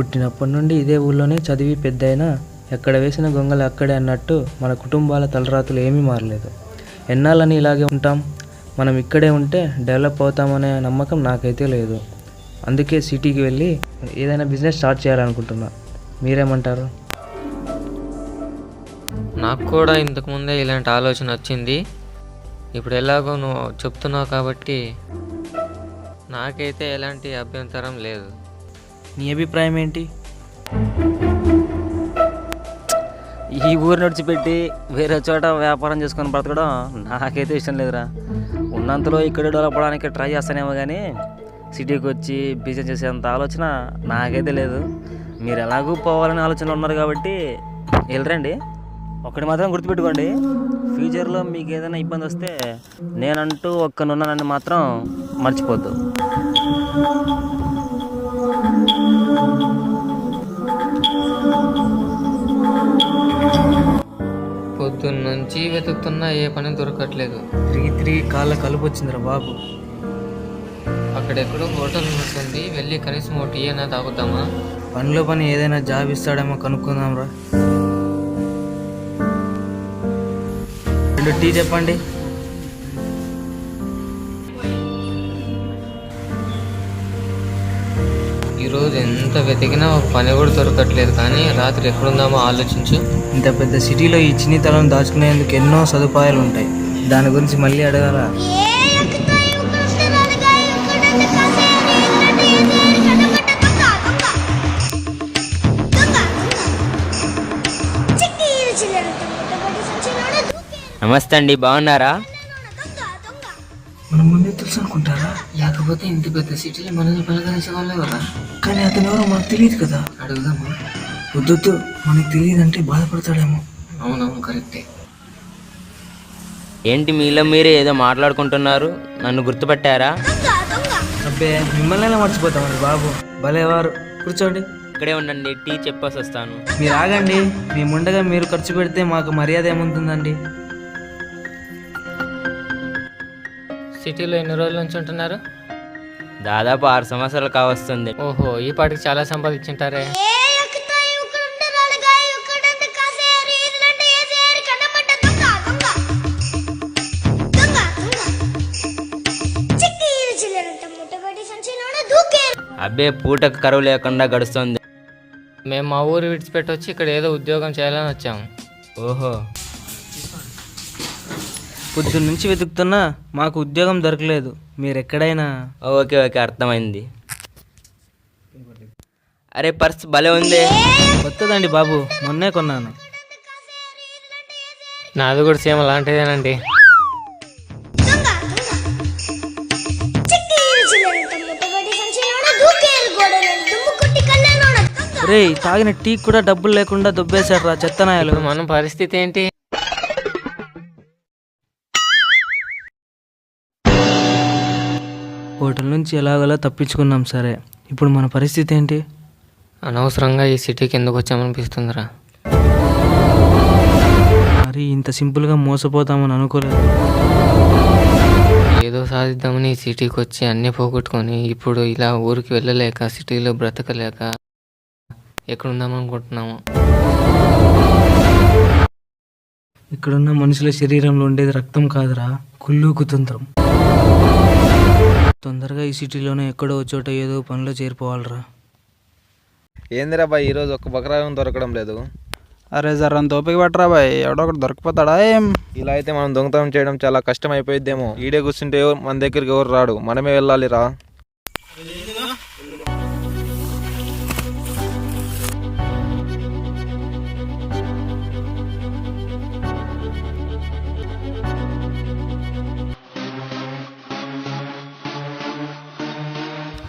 పుట్టినప్పటి నుండి ఇదే ఊళ్ళోనే చదివి పెద్దయినా ఎక్కడ వేసిన గొంగలు అక్కడే అన్నట్టు మన కుటుంబాల తలరాతులు ఏమీ మారలేదు. ఎన్నాళ్ళని ఇలాగే ఉంటాం? మనం ఇక్కడే ఉంటే డెవలప్ అవుతామనే నమ్మకం నాకైతే లేదు. అందుకే సిటీకి వెళ్ళి ఏదైనా బిజినెస్ స్టార్ట్ చేయాలనుకుంటున్నా. మీరేమంటారు? నాకు కూడా ఇంతకుముందే ఇలాంటి ఆలోచన వచ్చింది. ఇప్పుడు ఎలాగో నువ్వు చెప్తున్నావు కాబట్టి నాకైతే ఎలాంటి అభ్యంతరం లేదు. నీ అభిప్రాయం ఏంటి? ఈ ఊరిని విడిచిపెట్టి వేరే చోట వ్యాపారం చేసుకొని బ్రతకడం నాకైతే ఇష్టం లేదురా. ఉన్నంతలో ఇక్కడ డెవలప్ అవడానికి ట్రై చేస్తానేమో కానీ సిటీకి వచ్చి బిజినెస్ చేసేంత ఆలోచన నాకైతే లేదు. మీరు ఎలాగూ పోవాలనే ఆలోచన ఉన్నారు కాబట్టి వెళ్ళరండి. ఒకటి మాత్రం గుర్తుపెట్టుకోండి ఫ్యూచర్లో మీకు ఏదైనా ఇబ్బంది వస్తే నేనంటూ ఒక్కనున్నానని మాత్రం మర్చిపోద్దు. పొద్దున్న నుంచి వెతుకుతున్నా ఏ పని దొరకట్లేదు. తిరిగి తిరిగి కాళ్ళ కలుపు వచ్చిందిరా బాబు. అక్కడెక్కడో హోటల్ ఉన్నట్టుంది వెళ్ళి కనీసం ఒక టీ అయినా తాగుతామా? పనిలో పని ఏదైనా జాబ్ ఇస్తాడేమో కనుక్కుందాం రా రెండు టీ చెప్పండి. ఈరోజు ఎంత వెతికినా ఒక పని కూడా దొరకట్లేదు. కానీ రాత్రి ఎక్కడుందామో ఆలోచించు. ఇంత పెద్ద సిటీలో ఈ చిన్నితనం దాచుకునేందుకు ఎన్నో సదుపాయాలు ఉంటాయి. దాని గురించి మళ్ళీ అడగాల? నమస్తే అండి బాగున్నారా? మనం ముందే తెలుసు అనుకుంటారా లేకపోతే ఇంత పెద్ద సిటీలో మనల్ని పలకరించే వాళ్ళే కదా? కానీ అతను ఎవరో మనకు తెలియదు కదా? అడుగుదామా? వద్దొద్దు మనకు తెలియదు అంటే బాధపడతాడేమో. అవునవును కరెక్టే ఏంటి మీలో మీరే ఏదో మాట్లాడుకుంటున్నారు? నన్ను గుర్తుపట్టారా? అబ్బే మిమ్మల్ని ఎలా మర్చిపోతామండి బాబు? భలేవారు. కూర్చోండి. ఇక్కడే ఉండండి టీ చెప్పేసి వస్తాను. మీరు ఆగండి. మీ ముండగా మీరు ఖర్చు పెడితే మాకు మర్యాద ఏముంటుందండి? సిటీలో ఎన్ని రోజుల నుంచి ఉంటున్నారు? దాదాపు ఆరు సంవత్సరాలు కావస్తుంది. ఓహో ఈ పాటికి చాలా సంపాదించుంటారే. అబ్బే పూటకు కరువు లేకుండా గడుస్తుంది. మేము మా ఊరు విడిచిపెట్టి వచ్చి ఇక్కడ ఏదో ఉద్యోగం చేయాలని వచ్చాము ఓహో. పొద్దున్న నుంచి వెతుకుతున్నా మాకు ఉద్యోగం దొరకలేదు. మీరు ఎక్కడైనా ఓకే ఓకే అర్థమైంది. అరే పర్స్ భలే ఉంది. కొత్తదండి బాబు మొన్నే కొన్నాను. నాది కూడా సేమ్ అలాంటిదేనండి. రే తాగిన టీ కూడా డబ్బులు లేకుండా దొబ్బేశాడు రా చెత్తనాయలు మన పరిస్థితి ఏంటి? హోటల్ నుంచి ఎలాగోలా తప్పించుకున్నాం సరే. ఇప్పుడు మన పరిస్థితి ఏంటి? అనవసరంగా ఈ సిటీకి ఎందుకు వచ్చామనిపిస్తుందిరా. మరి ఇంత సింపుల్గా మోసపోతామని అనుకోలేదు? ఏదో సాధిద్దామని ఈ సిటీకి వచ్చి అన్నీ పోగొట్టుకొని ఇప్పుడు ఇలా ఊరికి వెళ్ళలేక సిటీలో బ్రతకలేక ఎక్కడుందామనుకుంటున్నాము. ఇక్కడున్న మనుషుల శరీరంలో ఉండేది రక్తం కాదురా కుళ్ళు కుతంత్రం. తొందరగా ఈ సిటీలోనే ఎక్కడో ఒక చోట ఏదో పనిలో చేరిపోవాలరా. ఏందిరా బాయ్ ఈరోజు ఒక్క బకరాయం దొరకడం లేదు. అరే జరంత ఓపిక పట్టరా బాయ్ ఎవడో ఒకటి దొరికిపోతాడా ఏం? ఇలా అయితే మనం దొంగతనం చేయడం చాలా కష్టం అయిపోయిద్దేమో ఈడే కూర్చుంటే ఎవరు మన దగ్గరికి ఎవరు రాడు మనమే వెళ్ళాలిరా.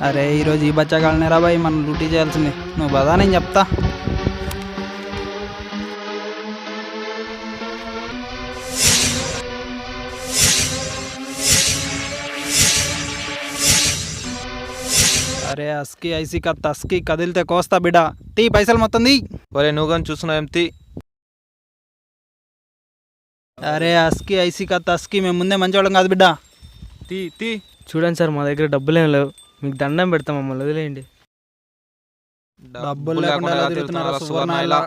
అరే ఈరోజు ఈ బచ్చాగాళ్ళని రా బాయ్ మనం డ్యూటీ చేయాల్సింది. నువ్వు బదా నేను చెప్తా. అరే అస్కి ఐసి కా తస్కి కదిలితే కోస్తా బిడ్డ తీ పైసలు మొత్తం తీ. ఒరే నువ్వు కానీ చూస్తున్నావు ఎంతి అరే అస్కి ఐసి కా తస్కి మేము ముందే మంచివాళ్ళం కాదు బిడ్డ. తీ తీ. చూడండి సార్ మా దగ్గర డబ్బులేం లేవు. మీకు దండం పెడతాం మమ్మల్ని వదిలేయండి. డబ్బులు లేకుండా తిరుగుతున్నారా? సువర్ణ ఇలా